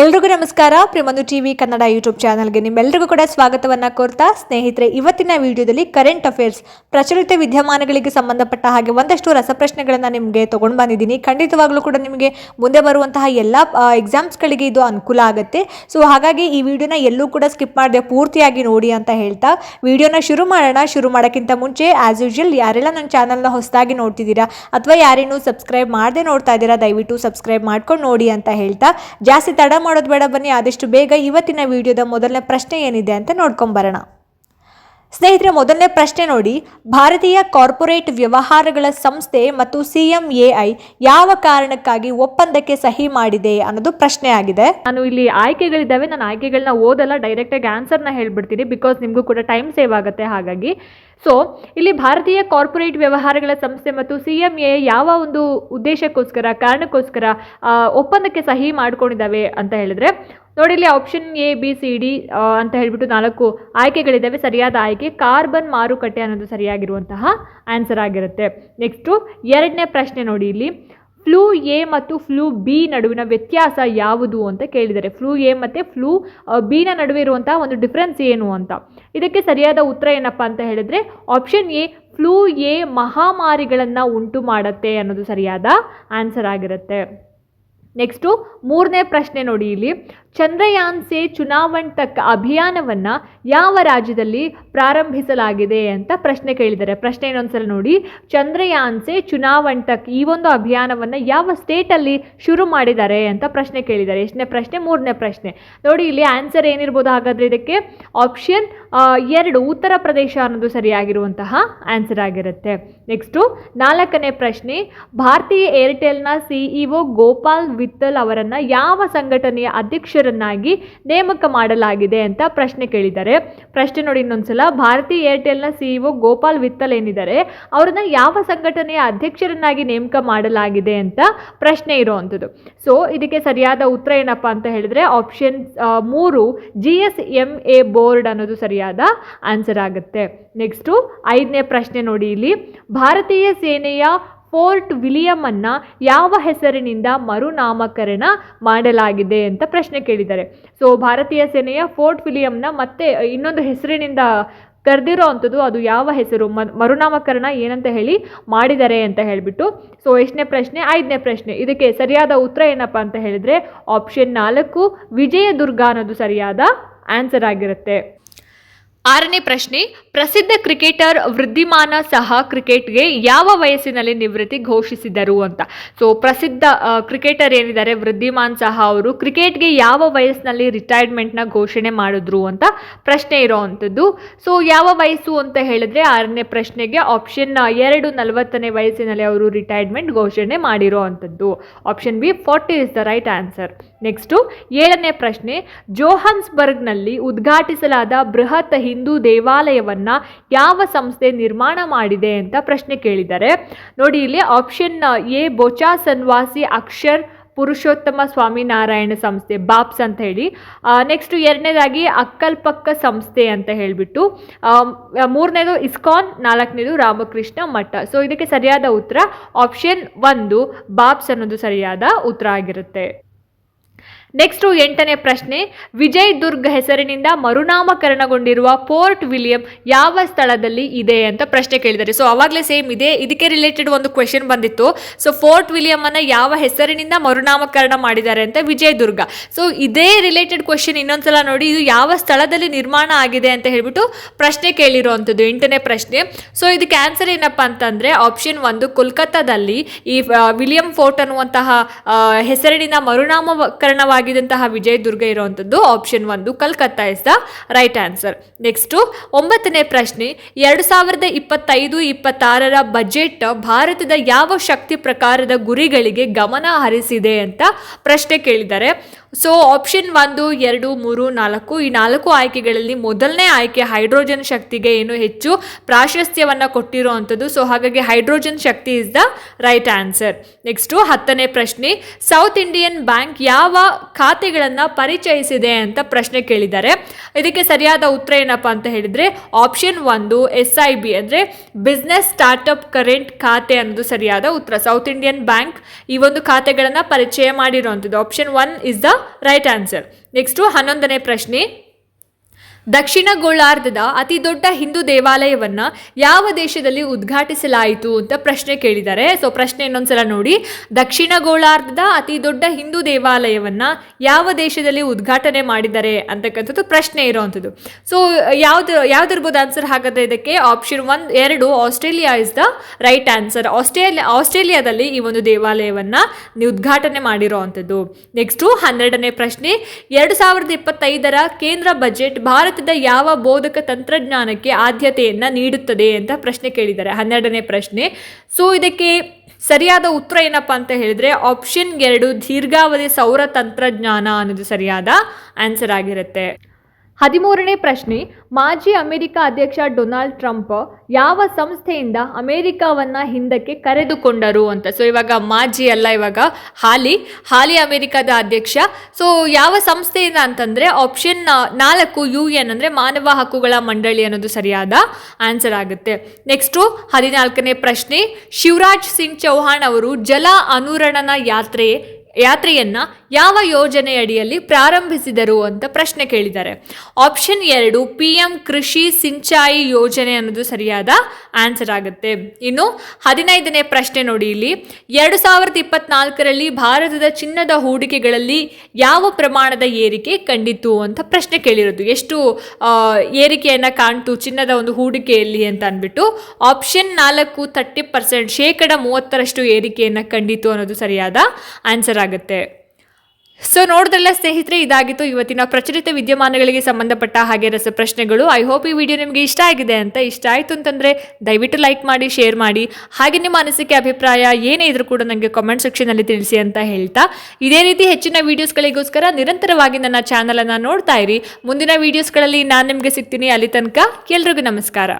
ಎಲ್ರಿಗೂ ನಮಸ್ಕಾರ. ಪ್ರಿಮಂದು TV Kannada YouTube ಚಾನಲ್ಗೆ ನಿಮ್ಮೆಲ್ಲರಿಗೂ ಕೂಡ ಸ್ವಾಗತವನ್ನ ಕೋರ್ತಾ. ಸ್ನೇಹಿತರೆ, ಇವತ್ತಿನ ವಿಡಿಯೋದಲ್ಲಿ ಕರೆಂಟ್ ಅಫೇರ್ಸ್ ಪ್ರಚಲಿತ ವಿದ್ಯಮಾನಗಳಿಗೆ ಸಂಬಂಧಪಟ್ಟ ಹಾಗೆ ಒಂದಷ್ಟು ರಸಪ್ರಶ್ನೆಗಳನ್ನು ನಿಮಗೆ ತೊಗೊಂಡು ಬಂದಿದ್ದೀನಿ. ಖಂಡಿತವಾಗ್ಲೂ ಕೂಡ ನಿಮಗೆ ಮುಂದೆ ಬರುವಂತಹ ಎಲ್ಲ ಎಕ್ಸಾಮ್ಸ್ಗಳಿಗೆ ಇದು ಅನುಕೂಲ ಆಗುತ್ತೆ. ಸೊ ಹಾಗಾಗಿ ಈ ವಿಡಿಯೋನ ಎಲ್ಲೂ ಕೂಡ ಸ್ಕಿಪ್ ಮಾಡದೆ ಪೂರ್ತಿಯಾಗಿ ನೋಡಿ ಅಂತ ಹೇಳ್ತಾ. ವಿಡಿಯೋನ ಶುರು ಮಾಡೋಣ. ಶುರು ಮಾಡೋಕ್ಕಿಂತ ಮುಂಚೆ ಆಸ್ ಯೂಶುವಲ್ ಯಾರೆಲ್ಲ ನನ್ನ ಚಾನಲ್ನ ಹೊಸದಾಗಿ ನೋಡ್ತಿದ್ದೀರಾ ಅಥವಾ ಯಾರೇನು ಸಬ್ಸ್ಕ್ರೈಬ್ ಮಾಡದೆ ನೋಡ್ತಾ ಇದ್ದೀರಾ, ದಯವಿಟ್ಟು ಸಬ್ಸ್ಕ್ರೈಬ್ ಮಾಡ್ಕೊಂಡು ನೋಡಿ ಅಂತ ಹೇಳ್ತಾ. ಜಾಸ್ತಿ ತಡ ಮಾಡೋದು ಬೇಡ ಬನ್ನಿ, ಆದಷ್ಟು ಬೇಗ ಇವತ್ತಿನ ವಿಡಿಯೋದ ಮೊದಲನೇ ಪ್ರಶ್ನೆ ಏನಿದೆ ಅಂತ ನೋಡ್ಕೊಂಬರೋಣ. ಸ್ನೇಹಿತರೆ, ಮೊದಲನೇ ಪ್ರಶ್ನೆ ನೋಡಿ, ಭಾರತೀಯ ಕಾರ್ಪೊರೇಟ್ ವ್ಯವಹಾರಗಳ ಸಂಸ್ಥೆ ಮತ್ತು ಸಿ ಎಂ ಎ ಐ ಯಾವ ಕಾರಣಕ್ಕಾಗಿ ಒಪ್ಪಂದಕ್ಕೆ ಸಹಿ ಮಾಡಿದೆ ಅನ್ನೋದು ಪ್ರಶ್ನೆ ಆಗಿದೆ. ನಾನು ಇಲ್ಲಿ ಆಯ್ಕೆಗಳಿದ್ದಾವೆ, ನಾನು ಆಯ್ಕೆಗಳನ್ನ ಓದಲ್ಲ ಡೈರೆಕ್ಟಾಗಿ ಆನ್ಸರ್ನ ಹೇಳ್ಬಿಡ್ತೀನಿ ಬಿಕಾಸ್ ನಿಮಗೂ ಕೂಡ ಟೈಮ್ ಸೇವ್ ಆಗುತ್ತೆ. ಹಾಗಾಗಿ ಸೊ ಇಲ್ಲಿ ಭಾರತೀಯ ಕಾರ್ಪೊರೇಟ್ ವ್ಯವಹಾರಗಳ ಸಂಸ್ಥೆ ಮತ್ತು ಸಿ ಎಂ ಎ ಯಾವ ಒಂದು ಉದ್ದೇಶಕ್ಕೋಸ್ಕರ, ಕಾರಣಕ್ಕೋಸ್ಕರ ಒಪ್ಪಂದಕ್ಕೆ ಸಹಿ ಮಾಡ್ಕೊಂಡಿದ್ದಾವೆ ಅಂತ ಹೇಳಿದ್ರೆ, ನೋಡಿ ಇಲ್ಲಿ option A B C D ಅಂತ ಹೇಳ್ಬಿಟ್ಟು ನಾಲ್ಕು ಆಯ್ಕೆಗಳಿದ್ದಾವೆ. ಸರಿಯಾದ ಆಯ್ಕೆ ಕಾರ್ಬನ್ ಮಾರುಕಟ್ಟೆ ಅನ್ನೋದು ಸರಿಯಾಗಿರುವಂತಹ ಆನ್ಸರ್ ಆಗಿರುತ್ತೆ. ನೆಕ್ಸ್ಟು ಎರಡನೇ ಪ್ರಶ್ನೆ ನೋಡಿ ಇಲ್ಲಿ. ಫ್ಲೂ ಎ ಮತ್ತು ಫ್ಲೂ ಬಿ ನಡುವಿನ ವ್ಯತ್ಯಾಸ ಯಾವುದು ಅಂತ ಕೇಳಿದರೆ ಫ್ಲೂ ಎ ಮತ್ತು ಫ್ಲೂ ಬಿನ ನಡುವೆ ಇರುವಂತಹ ಒಂದು ಡಿಫ್ರೆನ್ಸ್ ಏನು ಅಂತ. ಇದಕ್ಕೆ ಸರಿಯಾದ ಉತ್ತರ ಏನಪ್ಪ ಅಂತ ಹೇಳಿದ್ರೆ ಆಪ್ಷನ್ ಎ ಫ್ಲೂ ಎ ಮಹಾಮಾರಿಗಳನ್ನು ಉಂಟು ಮಾಡತ್ತೆ ಅನ್ನೋದು ಸರಿಯಾದ ಆನ್ಸರ್ ಆಗಿರುತ್ತೆ. ನೆಕ್ಸ್ಟು ಮೂರನೇ ಪ್ರಶ್ನೆ ನೋಡಿ ಇಲ್ಲಿ. ಚಂದ್ರಯಾನ್ ಸೆ ಚುನಾವಣ್ ತಕ್ ಅಭಿಯಾನವನ್ನು ಯಾವ ರಾಜ್ಯದಲ್ಲಿ ಪ್ರಾರಂಭಿಸಲಾಗಿದೆ ಅಂತ ಪ್ರಶ್ನೆ ಕೇಳಿದ್ದಾರೆ. ಪ್ರಶ್ನೆ ಇನ್ನೊಂದ್ಸಲ ನೋಡಿ. ಚಂದ್ರಯಾನ್ ಸೆ ಚುನಾವಣ್ ಈ ಒಂದು ಅಭಿಯಾನವನ್ನು ಯಾವ ಸ್ಟೇಟಲ್ಲಿ ಶುರು ಮಾಡಿದ್ದಾರೆ ಅಂತ ಪ್ರಶ್ನೆ ಕೇಳಿದ್ದಾರೆ. ಎಷ್ಟನೇ ಪ್ರಶ್ನೆ, ಮೂರನೇ ಪ್ರಶ್ನೆ. ನೋಡಿ, ಇಲ್ಲಿ ಆನ್ಸರ್ ಏನಿರ್ಬೋದು? ಹಾಗಾದರೆ ಇದಕ್ಕೆ ಆಪ್ಷನ್ ಎರಡು, ಉತ್ತರ ಪ್ರದೇಶ ಅನ್ನೋದು ಸರಿಯಾಗಿರುವಂತಹ ಆನ್ಸರ್ ಆಗಿರುತ್ತೆ. ನೆಕ್ಸ್ಟು, ನಾಲ್ಕನೇ ಪ್ರಶ್ನೆ. ಭಾರತೀಯ ಏರ್ಟೆಲ್ನ ಸಿಇಒ ಗೋಪಾಲ್ ವಿತ್ತಲ್ ಅವರನ್ನು ಯಾವ ಸಂಘಟನೆಯ ಅಧ್ಯಕ್ಷರನ್ನಾಗಿ ನೇಮಕ ಮಾಡಲಾಗಿದೆ ಅಂತ ಪ್ರಶ್ನೆ ಕೇಳಿದ್ದಾರೆ. ಪ್ರಶ್ನೆ ನೋಡಿ ಇನ್ನೊಂದ್ಸಲ, ಭಾರತೀಯ ಏರ್ಟೆಲ್ನ ಸಿಇಒ ಗೋಪಾಲ್ ವಿತ್ತಲ್ ಏನಿದ್ದಾರೆ? ಅವ್ರನ್ನ ಯಾವ ಸಂಘಟನೆಯ ಅಧ್ಯಕ್ಷರನ್ನಾಗಿ ನೇಮಕ ಮಾಡಲಾಗಿದೆ ಅಂತ ಪ್ರಶ್ನೆ ಇರುವಂಥದ್ದು ಸೊ ಇದಕ್ಕೆ ಸರಿಯಾದ ಉತ್ತರ ಏನಪ್ಪ ಅಂತ ಹೇಳಿದ್ರೆ ಆಪ್ಷನ್ ಮೂರು G S M A board ಅನ್ನೋದು ಸರಿಯಾದ ಆನ್ಸರ್ ಆಗುತ್ತೆ. ನೆಕ್ಸ್ಟು ಐದನೇ ಪ್ರಶ್ನೆ ನೋಡಿ ಇಲ್ಲಿ. ಭಾರತೀಯ ಸೇನೆಯ ಫೋರ್ಟ್ ವಿಲಿಯಂ ಅನ್ನ ಯಾವ ಹೆಸರಿನಿಂದ ಮರುನಾಮಕರಣ ಮಾಡಲಾಗಿದೆ ಅಂತ ಪ್ರಶ್ನೆ ಕೇಳಿದ್ದಾರೆ. ಸೊ ಭಾರತೀಯ ಸೇನೆಯ ಫೋರ್ಟ್ ವಿಲಿಯಂನ ಮತ್ತೆ ಇನ್ನೊಂದು ಹೆಸರಿನಿಂದ ಕರೆದಿರೋ ಅಂಥದ್ದು ಅದು ಯಾವ ಹೆಸರು? ಮರುನಾಮಕರಣ ಏನಂತ ಹೇಳಿ ಮಾಡಿದ್ದಾರೆ ಅಂತ ಹೇಳಿಬಿಟ್ಟು. ಸೊ ಎಷ್ಟನೇ ಪ್ರಶ್ನೆ? ಐದನೇ ಪ್ರಶ್ನೆ. ಇದಕ್ಕೆ ಸರಿಯಾದ ಉತ್ತರ ಏನಪ್ಪ ಅಂತ ಹೇಳಿದ್ರೆ ಆಪ್ಷನ್ ನಾಲ್ಕು ವಿಜಯದುರ್ಗ ಅನ್ನೋದು ಸರಿಯಾದ ಆನ್ಸರ್ ಆಗಿರುತ್ತೆ. ಆರನೇ ಪ್ರಶ್ನೆ ಪ್ರಸಿದ್ಧ ಕ್ರಿಕೆಟರ್ ವೃದ್ಧಿಮಾನ ಸಹ ಕ್ರಿಕೆಟ್ಗೆ ಯಾವ ವಯಸ್ಸಿನಲ್ಲಿ ನಿವೃತ್ತಿ ಘೋಷಿಸಿದರು ಅಂತ. ಸೊ ಪ್ರಸಿದ್ಧ ಕ್ರಿಕೆಟರ್ ಏನಿದ್ದಾರೆ? ವೃದ್ಧಿಮಾನ್ ಸಹ ಅವರು ಕ್ರಿಕೆಟ್ಗೆ ಯಾವ ವಯಸ್ಸಿನಲ್ಲಿ ರಿಟೈರ್ಮೆಂಟ್ನ ಘೋಷಣೆ ಮಾಡಿದ್ರು ಅಂತ ಪ್ರಶ್ನೆ ಇರೋವಂಥದ್ದು. ಸೊ ಯಾವ ವಯಸ್ಸು ಅಂತ ಹೇಳಿದ್ರೆ ಆರನೇ ಪ್ರಶ್ನೆಗೆ ಆಪ್ಷನ್ ಎರಡು ನಲವತ್ತನೇ ವಯಸ್ಸಿನಲ್ಲಿ ಅವರು ರಿಟೈರ್ಮೆಂಟ್ ಘೋಷಣೆ ಮಾಡಿರೋ ಅಂಥದ್ದು option B forty is the right answer next ಏಳನೇ ಪ್ರಶ್ನೆ, ಜೋಹನ್ಸ್ಬರ್ಗ್ನಲ್ಲಿ ಉದ್ಘಾಟಿಸಲಾದ ಬೃಹತ್ ಹಿಂದೂ ದೇವಾಲಯವನ್ನ ಯಾವ ಸಂಸ್ಥೆ ನಿರ್ಮಾಣ ಮಾಡಿದೆ ಅಂತ ಪ್ರಶ್ನೆ ಕೇಳಿದ್ದಾರೆ. ನೋಡಿ, ಇಲ್ಲಿ option A, Bochasanwasi Akshar Purushottam Swaminarayan ಸಂಸ್ಥೆ, ಬಾಪ್ಸ್ ಅಂತ ಹೇಳಿ. ನೆಕ್ಸ್ಟ್ ಎರಡನೇದಾಗಿ ಅಕ್ಕಲ್ಪಕ್ಕ ಸಂಸ್ಥೆ ಅಂತ ಹೇಳಿಬಿಟ್ಟು ಮೂರನೇದು ಇಸ್ಕಾನ್, ನಾಲ್ಕನೇದು ರಾಮಕೃಷ್ಣ ಮಠ. ಸೊ ಇದಕ್ಕೆ ಸರಿಯಾದ ಉತ್ತರ ಆಪ್ಷನ್ ಒಂದು, ಬಾಪ್ಸ್ ಅನ್ನೋದು ಸರಿಯಾದ ಉತ್ತರ ಆಗಿರುತ್ತೆ. ನೆಕ್ಸ್ಟು ಎಂಟನೇ ಪ್ರಶ್ನೆ, ವಿಜಯ್ ದುರ್ಗ್ ಹೆಸರಿನಿಂದ ಮರುನಾಮಕರಣಗೊಂಡಿರುವ ಪೋರ್ಟ್ ವಿಲಿಯಂ ಯಾವ ಸ್ಥಳದಲ್ಲಿ ಇದೆ ಅಂತ ಪ್ರಶ್ನೆ ಕೇಳಿದ್ದಾರೆ. ಸೊ ಅವಾಗಲೇ ಸೇಮ್ ಇದೆ, ಇದಕ್ಕೆ ರಿಲೇಟೆಡ್ ಒಂದು ಕ್ವೆಶನ್ ಬಂದಿತ್ತು. ಸೊ ಫೋರ್ಟ್ ವಿಲಿಯಂ ಅನ್ನ ಯಾವ ಹೆಸರಿನಿಂದ ಮರುನಾಮಕರಣ ಮಾಡಿದ್ದಾರೆ ಅಂತ ವಿಜಯ್ ದುರ್ಗ. ಸೊ ಇದೇ ರಿಲೇಟೆಡ್ ಕ್ವೆಶನ್ ಇನ್ನೊಂದ್ಸಲ ನೋಡಿ, ಇದು ಯಾವ ಸ್ಥಳದಲ್ಲಿ ನಿರ್ಮಾಣ ಆಗಿದೆ ಅಂತ ಹೇಳ್ಬಿಟ್ಟು ಪ್ರಶ್ನೆ ಕೇಳಿರುವಂಥದ್ದು, ಎಂಟನೇ ಪ್ರಶ್ನೆ. ಸೊ ಇದಕ್ಕೆ ಆನ್ಸರ್ ಏನಪ್ಪ ಅಂತಂದ್ರೆ ಆಪ್ಷನ್ ಒಂದು, ಕೋಲ್ಕತ್ತಾದಲ್ಲಿ ಈ ವಿಲಿಯಂ ಫೋರ್ಟ್ ಅನ್ನುವಂತಹ ಹೆಸರಿನಿಂದ ಹೆಸರಿನಿಂದ ಮರುನಾಮಕರಣವಾಗಿದ್ದಂತಹ ವಿಜಯದುರ್ಗ ಇರುವಂಥದ್ದು ಆಪ್ಷನ್ ಒಂದು, Calcutta is the right answer next ಒಂಬತ್ತನೇ ಪ್ರಶ್ನೆ, ಎರಡು ಸಾವಿರದ ಇಪ್ಪತ್ತೈದು, ಇಪ್ಪತ್ತಾರರ ಬಜೆಟ್ ಭಾರತದ ಯಾವ ಶಕ್ತಿ ಪ್ರಕಾರದ ಗುರಿಗಳಿಗೆ ಗಮನ ಹರಿಸಿದೆ ಅಂತ ಪ್ರಶ್ನೆ ಕೇಳಿದ್ದಾರೆ. ಸೊ ಆಪ್ಷನ್ ಒಂದು, ಎರಡು, ಮೂರು, ನಾಲ್ಕು, ಈ ನಾಲ್ಕು ಆಯ್ಕೆಗಳಲ್ಲಿ ಮೊದಲನೇ ಆಯ್ಕೆ ಹೈಡ್ರೋಜನ್ ಶಕ್ತಿಗೆ ಏನು ಹೆಚ್ಚು ಪ್ರಾಶಸ್ತ್ಯವನ್ನು ಕೊಟ್ಟಿರುವಂಥದ್ದು. ಸೊ ಹಾಗಾಗಿ hydrogen Shakti is the right answer next ಹತ್ತನೇ ಪ್ರಶ್ನೆ ಸೌತ್ ಇಂಡಿಯನ್ ಬ್ಯಾಂಕ್ ಯಾವ ಖಾತೆಗಳನ್ನು ಪರಿಚಯಿಸಿದೆ ಅಂತ ಪ್ರಶ್ನೆ ಕೇಳಿದ್ದಾರೆ. ಇದಕ್ಕೆ ಸರಿಯಾದ ಉತ್ತರ ಏನಪ್ಪ ಅಂತ ಹೇಳಿದರೆ ಆಪ್ಷನ್ ಒಂದು ಎಸ್ ಐ ಬಿ ಅಂದರೆ ಬಿಸ್ನೆಸ್ ಸ್ಟಾರ್ಟಪ್ ಕರೆಂಟ್ ಖಾತೆ ಅನ್ನೋದು ಸರಿಯಾದ ಉತ್ತರ. ಸೌತ್ ಇಂಡಿಯನ್ ಬ್ಯಾಂಕ್ ಈ ಒಂದು ಖಾತೆಗಳನ್ನು ಪರಿಚಯ ಮಾಡಿರುವಂಥದ್ದು. Option one is the right answer next ಹನ್ನೊಂದನೇ ಪ್ರಶ್ನೆ. ದಕ್ಷಿಣ ಗೋಳಾರ್ಧದ ಅತಿ ದೊಡ್ಡ ಹಿಂದೂ ದೇವಾಲಯವನ್ನ ಯಾವ ದೇಶದಲ್ಲಿ ಉದ್ಘಾಟಿಸಲಾಯಿತು ಅಂತ ಪ್ರಶ್ನೆ ಕೇಳಿದ್ದಾರೆ. ಸೊ ಪ್ರಶ್ನೆ ಇನ್ನೊಂದ್ಸಲ ನೋಡಿ. ದಕ್ಷಿಣ ಗೋಳಾರ್ಧದ ಅತಿ ದೊಡ್ಡ ಹಿಂದೂ ದೇವಾಲಯವನ್ನ ಯಾವ ದೇಶದಲ್ಲಿ ಉದ್ಘಾಟನೆ ಮಾಡಿದ್ದಾರೆ ಅಂತಕ್ಕಂಥದ್ದು ಪ್ರಶ್ನೆ ಇರೋವಂಥದ್ದು. ಸೊ ಯಾವ್ದು, ಯಾವ್ದಿರ್ಬೋದು ಆನ್ಸರ್ ಹಾಗಾದ್ರೆ ಇದಕ್ಕೆ ಆಪ್ಷನ್ ಒನ್ ಎರಡು Australia is the right answer Australia ಆಸ್ಟ್ರೇಲಿಯಾದಲ್ಲಿ ಈ ಒಂದು ದೇವಾಲಯವನ್ನ ಉದ್ಘಾಟನೆ ಮಾಡಿರೋವಂಥದ್ದು. ನೆಕ್ಸ್ಟು ಹನ್ನೆರಡನೇ ಪ್ರಶ್ನೆ. ಎರಡು ಸಾವಿರದ ಇಪ್ಪತ್ತೈದರ ಕೇಂದ್ರ ಬಜೆಟ್ ಭಾರತದ ಯಾವ ಬೋಧಕ ತಂತ್ರಜ್ಞಾನಕ್ಕೆ ಆದ್ಯತೆಯನ್ನು ನೀಡುತ್ತದೆ ಅಂತ ಪ್ರಶ್ನೆ ಕೇಳಿದ್ದಾರೆ. ಹನ್ನೆರಡನೇ ಪ್ರಶ್ನೆ, ಸೊ, ಇದಕ್ಕೆ ಸರಿಯಾದ ಉತ್ತರ ಏನಪ್ಪಾ ಅಂತ ಹೇಳಿದ್ರೆ, ಆಪ್ಷನ್ ಎರಡು ದೀರ್ಘಾವಧಿ ಸೌರ ತಂತ್ರಜ್ಞಾನ ಅನ್ನೋದು ಸರಿಯಾದ ಆನ್ಸರ್ ಆಗಿರುತ್ತೆ. ಹದಿಮೂರನೇ ಪ್ರಶ್ನೆ, ಮಾಜಿ ಅಮೆರಿಕ ಅಧ್ಯಕ್ಷ ಡೊನಾಲ್ಡ್ ಟ್ರಂಪ್ ಯಾವ ಸಂಸ್ಥೆಯಿಂದ ಅಮೆರಿಕವನ್ನ ಹಿಂದಕ್ಕೆ ಕರೆದುಕೊಂಡರು ಅಂತ. ಸೊ ಇವಾಗ ಮಾಜಿ ಅಲ್ಲ, ಇವಾಗ ಹಾಲಿ ಹಾಲಿ ಅಮೆರಿಕದ ಅಧ್ಯಕ್ಷ. ಸೊ ಯಾವ ಸಂಸ್ಥೆಯಿಂದ ಅಂತಂದ್ರೆ ಆಪ್ಷನ್ ನಾಲ್ಕು ಯು ಎನ್ ಅಂದ್ರೆ ಮಾನವ ಹಕ್ಕುಗಳ ಮಂಡಳಿ ಅನ್ನೋದು ಸರಿಯಾದ ಆನ್ಸರ್ ಆಗುತ್ತೆ. ನೆಕ್ಸ್ಟು ಹದಿನಾಲ್ಕನೇ ಪ್ರಶ್ನೆ, ಶಿವರಾಜ್ ಸಿಂಗ್ ಚೌಹಾಣ್ ಅವರು ಜಲ ಅನುರಣನ ಯಾತ್ರೆ ಯಾತ್ರೆಯನ್ನ ಯಾವ ಯೋಜನೆಯಡಿಯಲ್ಲಿ ಪ್ರಾರಂಭಿಸಿದರು ಅಂತ ಪ್ರಶ್ನೆ ಕೇಳಿದ್ದಾರೆ. ಆಪ್ಷನ್ ಎರಡು ಪಿ ಎಂ ಕೃಷಿ ಸಿಂಚಾಯಿ ಯೋಜನೆ ಅನ್ನೋದು ಸರಿಯಾದ ಆನ್ಸರ್ ಆಗುತ್ತೆ. ಇನ್ನು ಹದಿನೈದನೇ ಪ್ರಶ್ನೆ ನೋಡಿ ಇಲ್ಲಿ. ಎರಡು ಸಾವಿರದ ಇಪ್ಪತ್ನಾಲ್ಕರಲ್ಲಿ ಭಾರತದ ಚಿನ್ನದ ಹೂಡಿಕೆಗಳಲ್ಲಿ ಯಾವ ಪ್ರಮಾಣದ ಏರಿಕೆ ಕಂಡಿತು ಅಂತ ಪ್ರಶ್ನೆ ಕೇಳಿರೋದು. ಎಷ್ಟು ಏರಿಕೆಯನ್ನು ಕಾಣ್ತು ಚಿನ್ನದ ಒಂದು ಹೂಡಿಕೆಯಲ್ಲಿ ಅಂತ ಅಂದ್ಬಿಟ್ಟು. ಆಪ್ಷನ್ ನಾಲ್ಕು ತರ್ಟಿ ಪರ್ಸೆಂಟ್ ಶೇಕಡ ಮೂವತ್ತರಷ್ಟು ಏರಿಕೆಯನ್ನ ಕಂಡಿತು ಅನ್ನೋದು ಸರಿಯಾದ ಆನ್ಸರ್ ಆಗುತ್ತೆ ಸೊ ನೋಡಿದ್ರಲ್ಲ ಸ್ನೇಹಿತರೆ, ಇದಾಗಿತ್ತು ಇವತ್ತಿನ ಪ್ರಚಲಿತ ವಿದ್ಯಮಾನಗಳಿಗೆ ಸಂಬಂಧಪಟ್ಟ ಹಾಗೆ ರಸಪ್ರಶ್ನೆಗಳು ಐ ಹೋಪ್ ಈ ವಿಡಿಯೋ ನಿಮಗೆ ಇಷ್ಟ ಆಗಿದೆ ಅಂತ ಇಷ್ಟ ಆಯಿತು ಅಂತಂದರೆ, ದಯವಿಟ್ಟು ಲೈಕ್ ಮಾಡಿ ಶೇರ್ ಮಾಡಿ. ಹಾಗೆ ನಿಮ್ಮ ಅನಿಸಿಕೆ, ಅಭಿಪ್ರಾಯ ಏನೇ ಇದ್ರೂ ಕೂಡ ನನಗೆ ಕಾಮೆಂಟ್ ಸೆಕ್ಷನಲ್ಲಿ ತಿಳಿಸಿ ಅಂತ ಹೇಳ್ತಾ. ಇದೇ ರೀತಿ ಹೆಚ್ಚಿನ ವೀಡಿಯೋಸ್ಗಳಿಗೋಸ್ಕರ ನಿರಂತರವಾಗಿ ನನ್ನ ಚಾನಲನ್ನು ನೋಡ್ತಾ ಇರಿ. ಮುಂದಿನ ವೀಡಿಯೋಸ್ಗಳಲ್ಲಿ ನಾನು ನಿಮಗೆ ಸಿಗ್ತೀನಿ ಅಲ್ಲಿ ತನಕ. ಎಲ್ರಿಗೂ ನಮಸ್ಕಾರ.